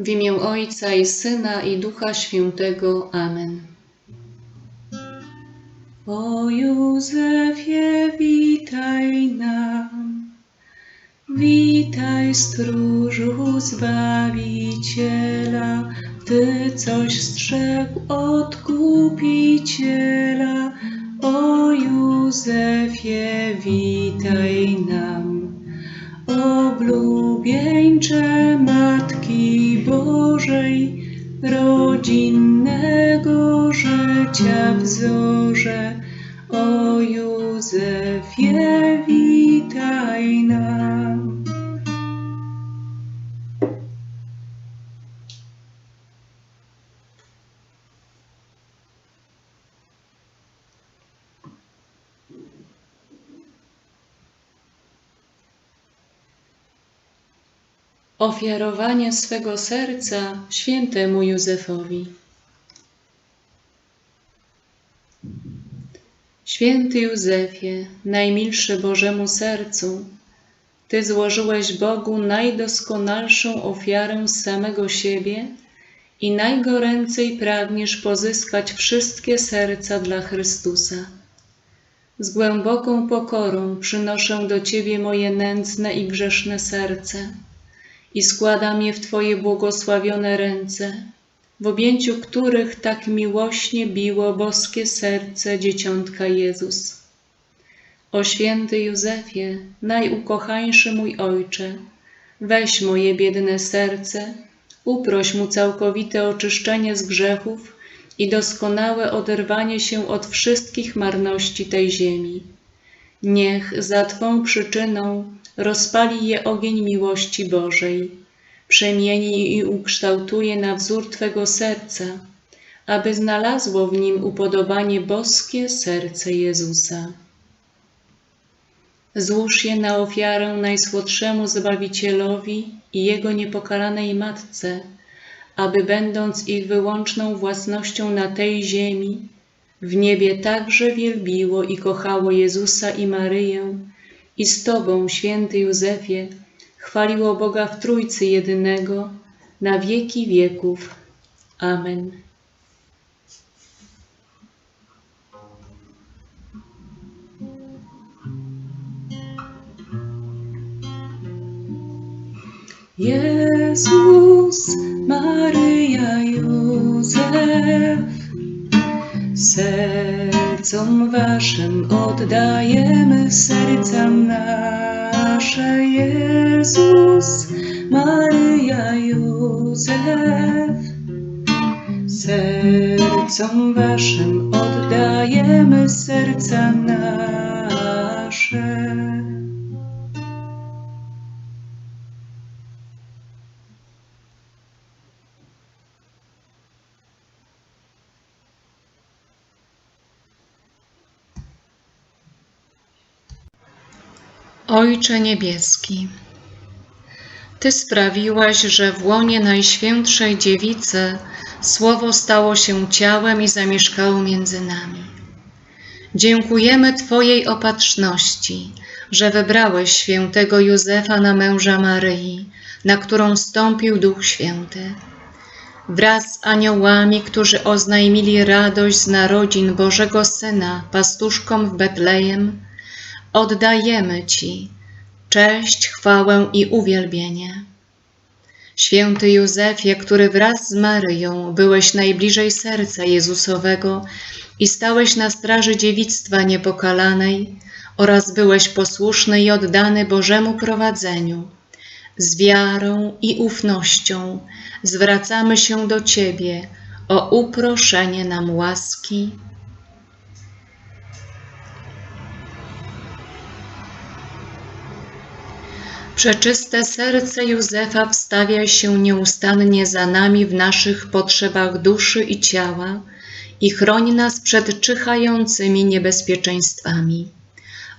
W imię Ojca i Syna i Ducha Świętego. Amen. O Józefie, witaj nam, witaj stróżu Zbawiciela, Ty coś strzegł od Kupiciela. O Józefie, witaj nam. Oblubieńcze Matki Bożej, rodzinnego życia wzorze, o Józefie, Ofiarowanie swego serca świętemu Józefowi. Święty Józefie, najmilszy Bożemu sercu, Ty złożyłeś Bogu najdoskonalszą ofiarę z samego siebie i najgoręcej pragniesz pozyskać wszystkie serca dla Chrystusa. Z głęboką pokorą przynoszę do Ciebie moje nędzne i grzeszne serce i składam je w Twoje błogosławione ręce, w objęciu których tak miłośnie biło boskie serce dzieciątka Jezus. O święty Józefie, najukochańszy mój Ojcze, weź moje biedne serce, uproś mu całkowite oczyszczenie z grzechów i doskonałe oderwanie się od wszystkich marności tej ziemi. Niech za Twą przyczyną rozpali je ogień miłości Bożej, przemieni i ukształtuje na wzór Twego serca, aby znalazło w nim upodobanie boskie serce Jezusa. Złóż je na ofiarę najsłodszemu Zbawicielowi i Jego niepokalanej Matce, aby będąc ich wyłączną własnością na tej ziemi, w niebie także wielbiło i kochało Jezusa i Maryję, i z Tobą, święty Józefie, chwaliło Boga w Trójcy jedynego, na wieki wieków. Amen. Jezus, Maryja, Józef, sercom Waszym oddajemy serca nasze. Jezus, Maryja, Józef, sercom Waszym oddajemy serca nasze. Ojcze Niebieski, Ty sprawiłaś, że w łonie Najświętszej Dziewicy Słowo stało się ciałem i zamieszkało między nami. Dziękujemy Twojej opatrzności, że wybrałeś świętego Józefa na męża Maryi, na którą stąpił Duch Święty. Wraz z aniołami, którzy oznajmili radość z narodzin Bożego Syna pastuszkom w Betlejem, oddajemy Ci cześć, chwałę i uwielbienie. Święty Józefie, który wraz z Maryją byłeś najbliżej serca Jezusowego i stałeś na straży dziewictwa niepokalanej oraz byłeś posłuszny i oddany Bożemu prowadzeniu, z wiarą i ufnością zwracamy się do Ciebie o uproszenie nam łaski Przeczyste serce Józefa wstawia się nieustannie za nami w naszych potrzebach duszy i ciała i chroni nas przed czyhającymi niebezpieczeństwami.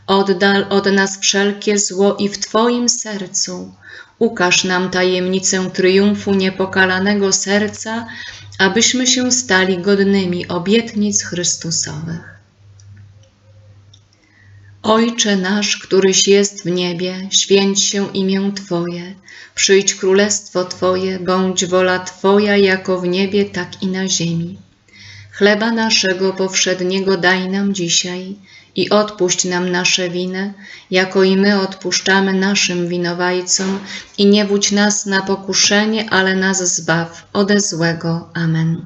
Oddal od nas wszelkie zło i w Twoim sercu ukaż nam tajemnicę triumfu niepokalanego serca, abyśmy się stali godnymi obietnic Chrystusowych. Ojcze nasz, któryś jest w niebie, święć się imię Twoje. Przyjdź królestwo Twoje, bądź wola Twoja jako w niebie, tak i na ziemi. Chleba naszego powszedniego daj nam dzisiaj i odpuść nam nasze winy, jako i my odpuszczamy naszym winowajcom i nie wódź nas na pokuszenie, ale nas zbaw ode złego. Amen.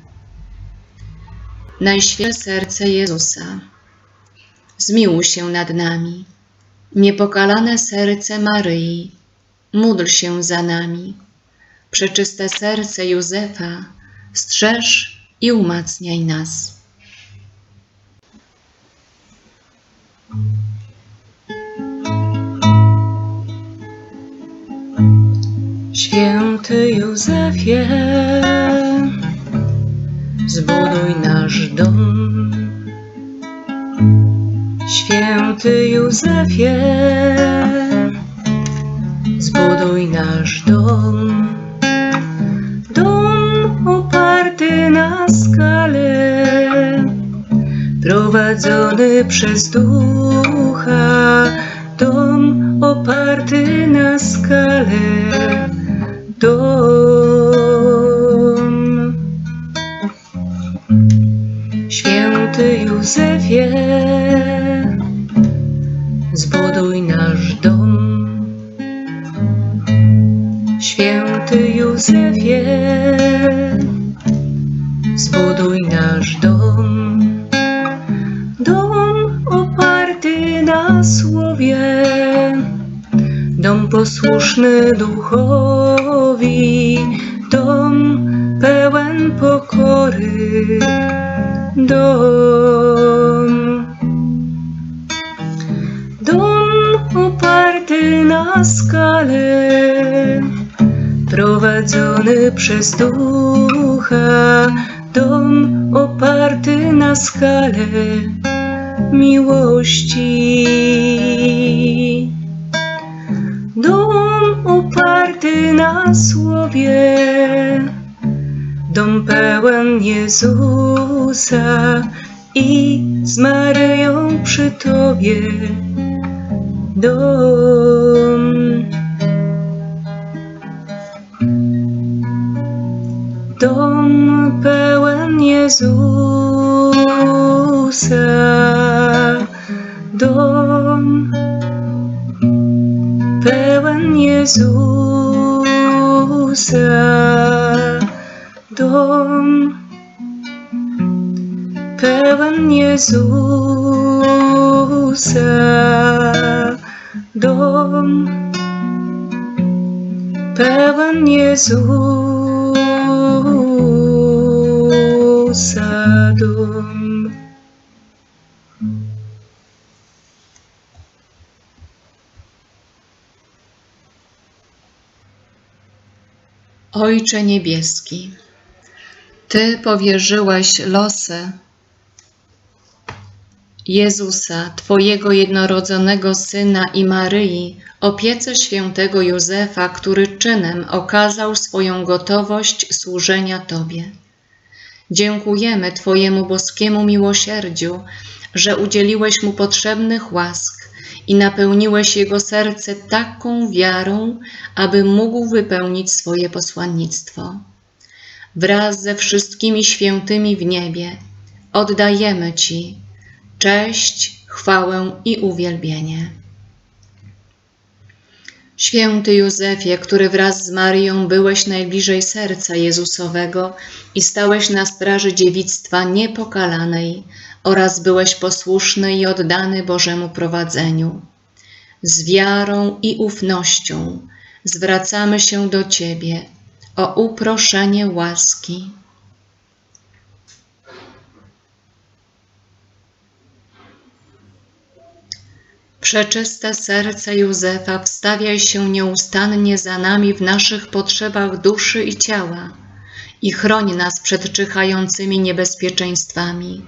Najświętsze serce Jezusa, zmiłuj się nad nami. Niepokalane serce Maryi, módl się za nami. Przeczyste serce Józefa, strzeż i umacniaj nas. Święty Józefie, zbuduj nasz dom. Święty Józefie, zbuduj nasz dom. Dom oparty na skale, prowadzony przez ducha. Dom oparty na skale, dom. Zbuduj nasz dom. Święty Józefie, zbuduj nasz dom. Dom oparty na słowie, dom posłuszny duchowi, dom pełen pokory, dom. Na skale, prowadzony przez ducha, dom oparty na skale miłości. Dom oparty na słowie, dom pełen Jezusa i z Maryją przy Tobie. Dom. Dom pełen Jezusa, dom pełen Jezusa, dom pełen Jezusa, dom pełen Jezusa, dom. Ojcze Niebieski, Ty powierzyłeś losy Jezusa, Twojego jednorodzonego Syna i Maryi, opiece świętego Józefa, który czynem okazał swoją gotowość służenia Tobie. Dziękujemy Twojemu boskiemu miłosierdziu, że udzieliłeś mu potrzebnych łask i napełniłeś jego serce taką wiarą, aby mógł wypełnić swoje posłannictwo. Wraz ze wszystkimi świętymi w niebie oddajemy Ci cześć, chwałę i uwielbienie. Święty Józefie, który wraz z Maryją byłeś najbliżej serca Jezusowego i stałeś na straży dziewictwa niepokalanej oraz byłeś posłuszny i oddany Bożemu prowadzeniu. Z wiarą i ufnością zwracamy się do Ciebie o uproszenie łaski. Przeczyste serce Józefa, wstawiaj się nieustannie za nami w naszych potrzebach duszy i ciała i chroń nas przed czyhającymi niebezpieczeństwami.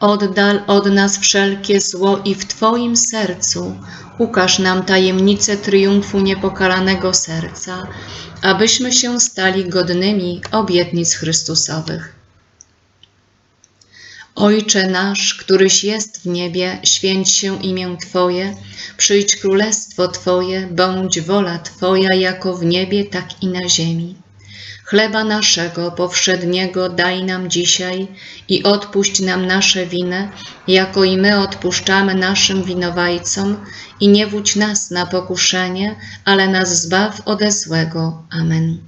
Oddal od nas wszelkie zło i w Twoim sercu ukaż nam tajemnicę triumfu niepokalanego serca, abyśmy się stali godnymi obietnic Chrystusowych. Ojcze nasz, któryś jest w niebie, święć się imię Twoje, przyjdź królestwo Twoje, bądź wola Twoja jako w niebie, tak i na ziemi. Chleba naszego powszedniego daj nam dzisiaj i odpuść nam nasze winy, jako i my odpuszczamy naszym winowajcom i nie wódź nas na pokuszenie, ale nas zbaw ode złego. Amen.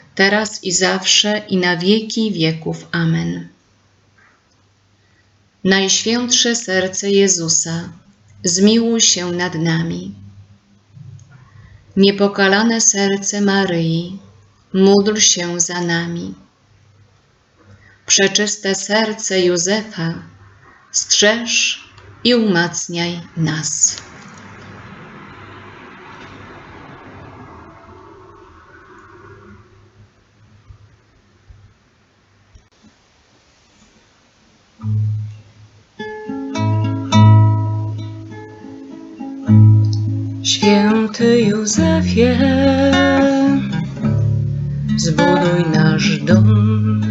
teraz i zawsze i na wieki wieków. Amen. Najświętsze serce Jezusa, zmiłuj się nad nami. Niepokalane serce Maryi, módl się za nami. Przeczyste serce Józefa, strzeż i umacniaj nas. Święty Józefie, zbuduj nasz dom.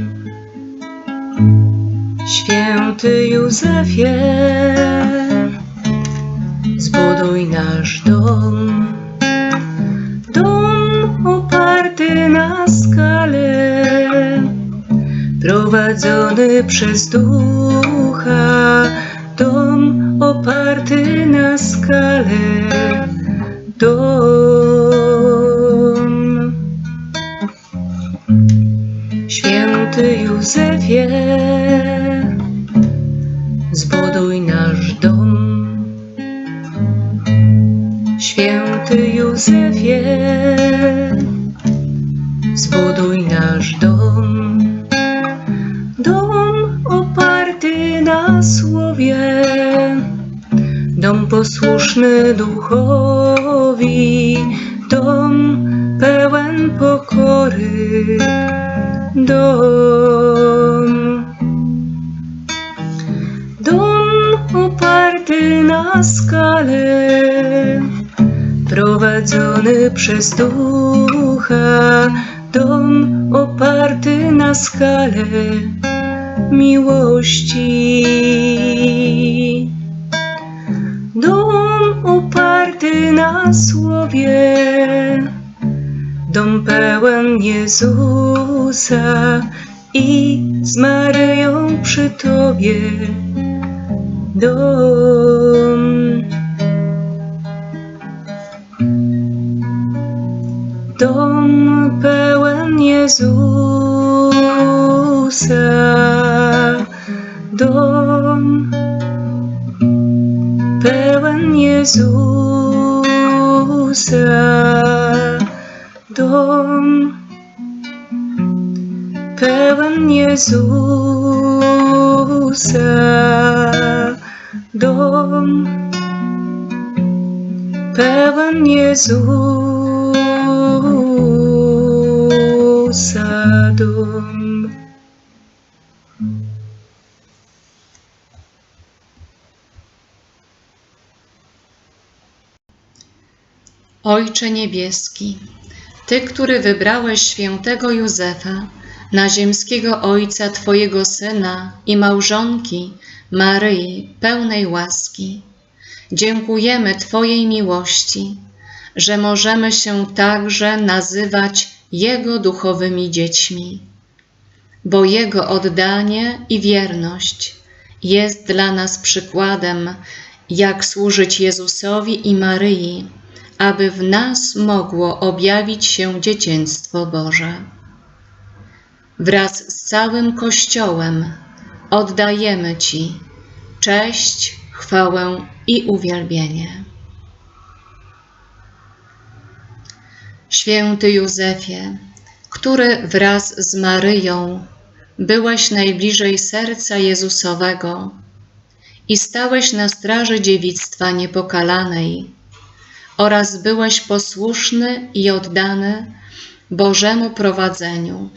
Święty Józefie, zbuduj nasz dom. Dom oparty na skale, prowadzony przez ducha. Dom oparty na skale, dom. Oparty na skale, prowadzony przez ducha, dom oparty na skale miłości. Dom oparty na słowie, dom pełen Jezusa i z Maryją przy Tobie. Dom. Dom pełen Jezusa, dom pełen Jezusa, dom pełen Jezusa, dom pełen Jezusa, dom. Ojcze Niebieski, Ty, który wybrałeś świętego Józefa na ziemskiego Ojca Twojego Syna i małżonki Maryi, pełnej łaski, dziękujemy Twojej miłości, że możemy się także nazywać Jego duchowymi dziećmi, bo Jego oddanie i wierność jest dla nas przykładem, jak służyć Jezusowi i Maryi, aby w nas mogło objawić się dzieciństwo Boże. Wraz z całym Kościołem oddajemy Ci cześć, chwałę i uwielbienie. Święty Józefie, który wraz z Maryją byłeś najbliżej serca Jezusowego i stałeś na straży dziewictwa niepokalanej oraz byłeś posłuszny i oddany Bożemu prowadzeniu.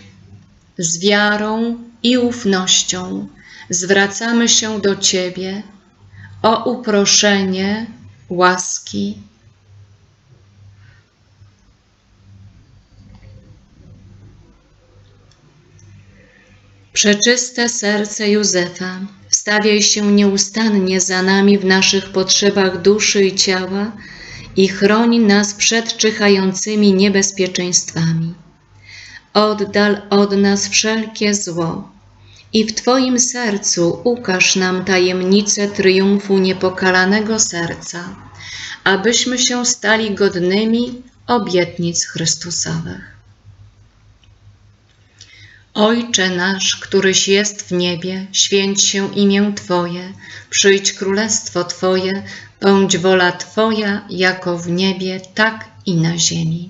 Z wiarą i ufnością zwracamy się do Ciebie o uproszenie łaski. Przeczyste serce Józefa, wstawiaj się nieustannie za nami w naszych potrzebach duszy i ciała i chroni nas przed czyhającymi niebezpieczeństwami. Oddal od nas wszelkie zło i w Twoim sercu ukaż nam tajemnicę triumfu niepokalanego serca, abyśmy się stali godnymi obietnic Chrystusowych. Ojcze nasz, któryś jest w niebie, święć się imię Twoje, przyjdź królestwo Twoje, bądź wola Twoja, jako w niebie, tak i na ziemi.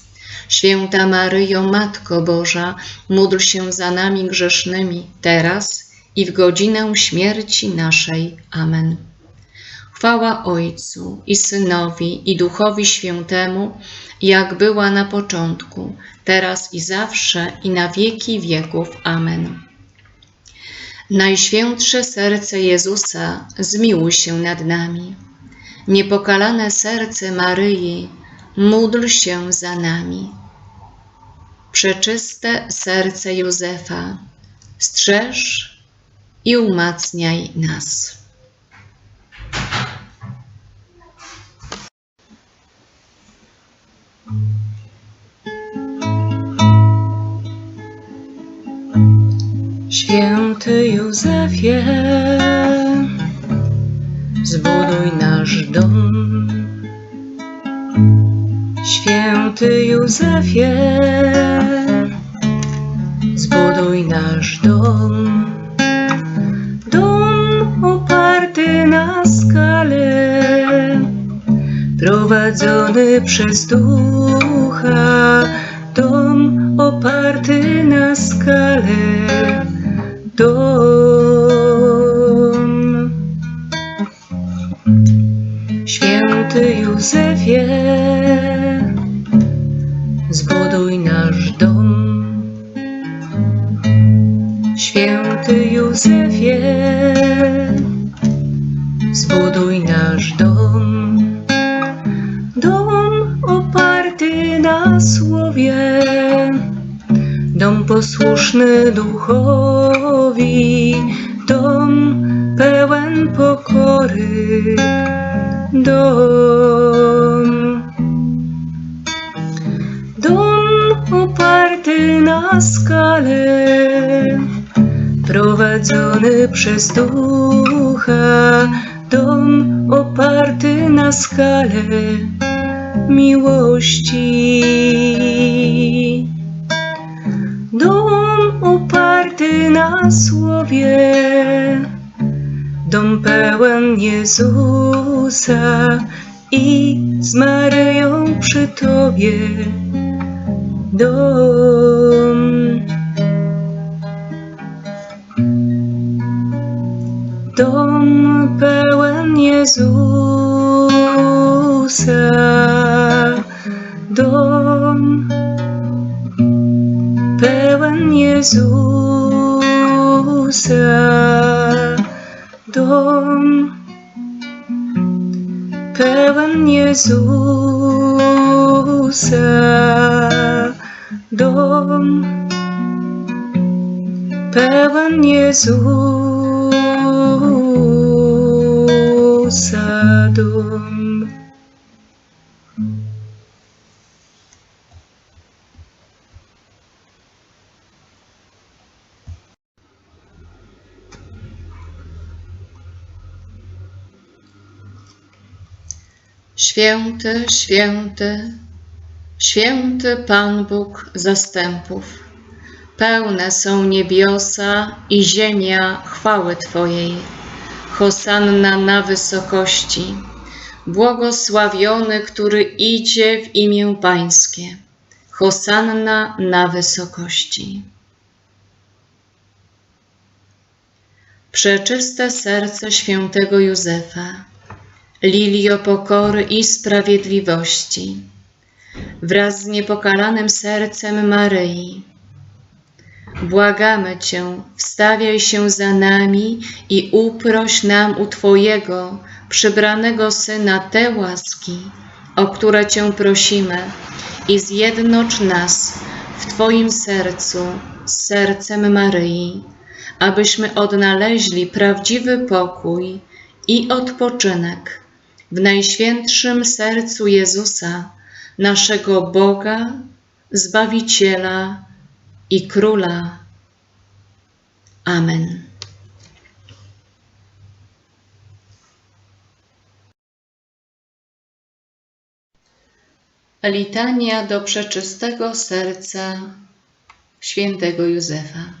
Święta Maryjo, Matko Boża, módl się za nami grzesznymi, teraz i w godzinę śmierci naszej. Amen. Chwała Ojcu i Synowi i Duchowi Świętemu, jak była na początku, teraz i zawsze i na wieki wieków. Amen. Najświętsze serce Jezusa, zmiłuj się nad nami. Niepokalane serce Maryi, módl się za nami. Przeczyste serce Józefa, strzeż i umacniaj nas. Święty Józefie, zbuduj nasz dom. Święty Józefie, przez ducha. Dom oparty na skale dom. Święty Józefie, duchowi, dom pełen pokory, dom. Dom oparty na skale, prowadzony przez ducha, dom oparty na skale miłości. Jezusa i z Maryją przy Tobie. Dom. Dom pełen Jezusa. Dom pełen Jezusa dom, pełen Jezusa Jezusa dom, pełen Jezusa Święty, święty, święty Pan Bóg zastępów. Pełne są niebiosa i ziemia chwały Twojej. Hosanna na wysokości. Błogosławiony, który idzie w imię Pańskie. Hosanna na wysokości. Przeczyste serce świętego Józefa lilio pokory i sprawiedliwości, wraz z niepokalanym sercem Maryi. Błagamy Cię, wstawiaj się za nami i uproś nam u Twojego przybranego Syna te łaski, o które Cię prosimy i zjednocz nas w Twoim sercu z sercem Maryi, abyśmy odnaleźli prawdziwy pokój i odpoczynek w Najświętszym Sercu Jezusa, naszego Boga, Zbawiciela i Króla. Amen. Litania do przeczystego serca świętego Józefa.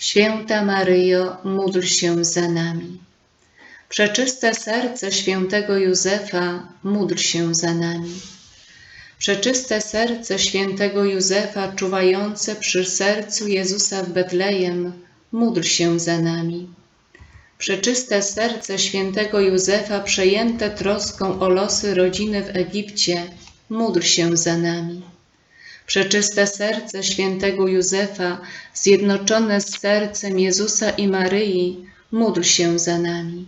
Święta Maryjo, módl się za nami. Przeczyste serce świętego Józefa, módl się za nami. Przeczyste serce świętego Józefa, czuwające przy sercu Jezusa w Betlejem, módl się za nami. Przeczyste serce świętego Józefa, przejęte troską o losy rodziny w Egipcie, módl się za nami. Przeczyste serce świętego Józefa, zjednoczone z sercem Jezusa i Maryi, módl się za nami.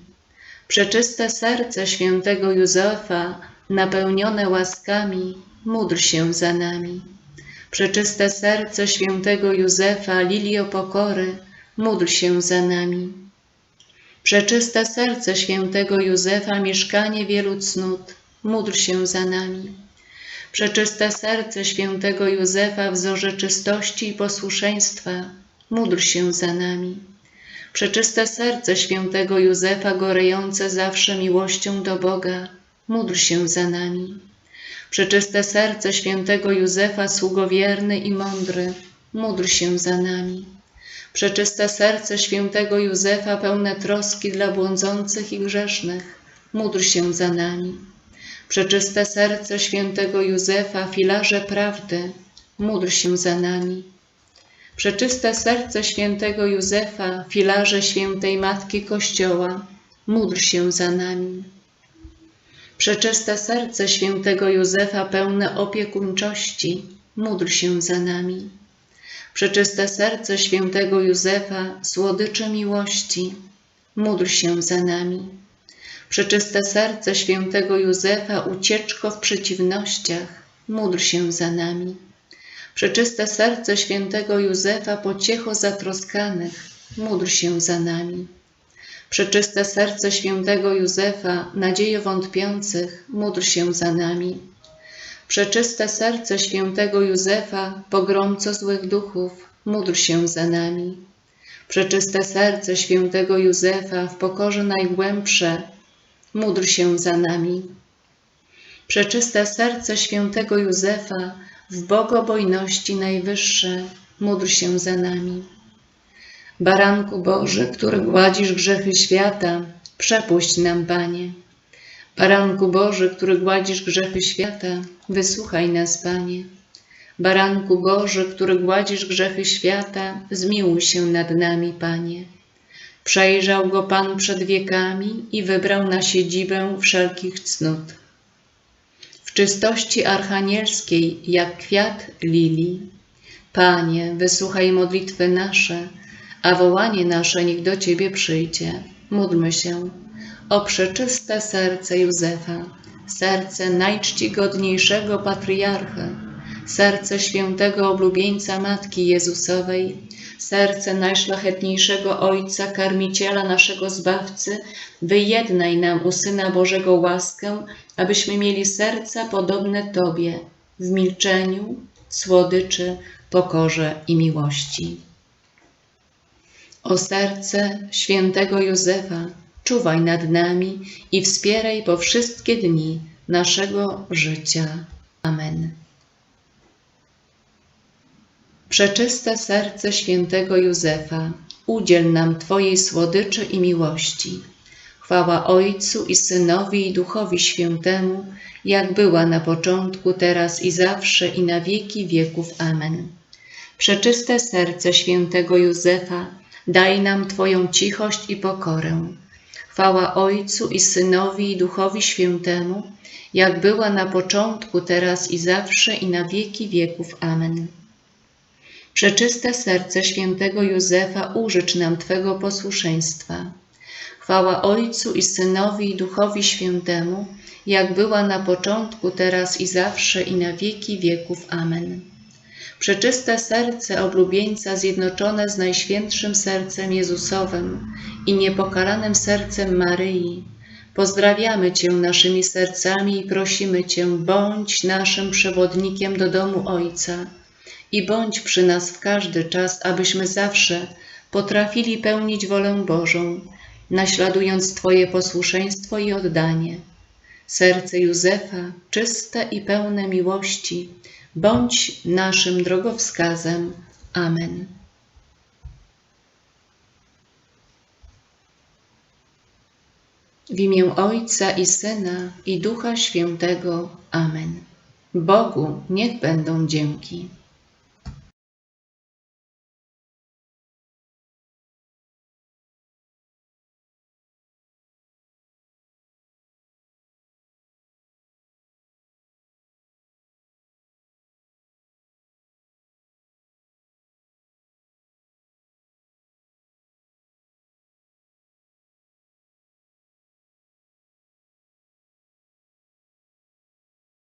Przeczyste serce świętego Józefa, napełnione łaskami, módl się za nami. Przeczyste serce świętego Józefa, lilio pokory, módl się za nami. Przeczyste serce świętego Józefa, mieszkanie wielu cnót, módl się za nami. Przeczyste serce świętego Józefa, wzorze czystości i posłuszeństwa, módl się za nami. Przeczyste serce świętego Józefa, gorejące zawsze miłością do Boga, módl się za nami. Przeczyste serce świętego Józefa, sługowierny i mądry, módl się za nami. Przeczyste serce świętego Józefa, pełne troski dla błądzących i grzesznych, módl się za nami. Przeczyste serce świętego Józefa, filarze prawdy, módl się za nami. Przeczyste serce świętego Józefa, filarze świętej Matki Kościoła, módl się za nami. Przeczyste serce świętego Józefa, pełne opiekuńczości, módl się za nami. Przeczyste serce świętego Józefa, słodycze miłości, módl się za nami. Przeczyste serce świętego Józefa, ucieczko w przeciwnościach, módl się za nami. Przeczyste serce świętego Józefa, pociecho zatroskanych, módl się za nami. Przeczyste serce świętego Józefa, nadzieję wątpiących, módl się za nami. Przeczyste serce świętego Józefa, pogromco złych duchów, módl się za nami. Przeczyste serce świętego Józefa, w pokorze najgłębsze, módl się za nami. Przeczyste serce świętego Józefa, w bogobojności najwyższe, módl się za nami. Baranku Boży, który gładzisz grzechy świata, przepuść nam, Panie. Baranku Boży, który gładzisz grzechy świata, wysłuchaj nas, Panie. Baranku Boży, który gładzisz grzechy świata, zmiłuj się nad nami, Panie. Przejrzał go Pan przed wiekami i wybrał na siedzibę wszelkich cnót. W czystości archanielskiej, jak kwiat lilii. Panie, wysłuchaj modlitwy nasze, a wołanie nasze niech do Ciebie przyjdzie. Módlmy się o przeczyste serce Józefa, serce najczcigodniejszego patriarchy, serce świętego oblubieńca Matki Jezusowej, serce najszlachetniejszego Ojca, Karmiciela naszego Zbawcy, wyjednaj nam u Syna Bożego łaskę, abyśmy mieli serca podobne Tobie, w milczeniu, słodyczy, pokorze i miłości. O serce świętego Józefa, czuwaj nad nami i wspieraj po wszystkie dni naszego życia. Amen. Przeczyste serce świętego Józefa, udziel nam Twojej słodyczy i miłości. Chwała Ojcu i Synowi i Duchowi Świętemu, jak była na początku, teraz i zawsze i na wieki wieków. Amen. Przeczyste serce świętego Józefa, daj nam Twoją cichość i pokorę. Chwała Ojcu i Synowi i Duchowi Świętemu, jak była na początku, teraz i zawsze i na wieki wieków. Amen. Przeczyste serce świętego Józefa, użycz nam Twego posłuszeństwa. Chwała Ojcu i Synowi i Duchowi Świętemu, jak była na początku, teraz i zawsze i na wieki wieków. Amen. Przeczyste serce oblubieńca zjednoczone z Najświętszym Sercem Jezusowym i niepokalanym sercem Maryi, pozdrawiamy Cię naszymi sercami i prosimy Cię, bądź naszym przewodnikiem do domu Ojca i bądź przy nas w każdy czas, abyśmy zawsze potrafili pełnić wolę Bożą, naśladując Twoje posłuszeństwo i oddanie. Serce Józefa, czyste i pełne miłości, bądź naszym drogowskazem. Amen. W imię Ojca i Syna i Ducha Świętego. Amen. Bogu niech będą dzięki.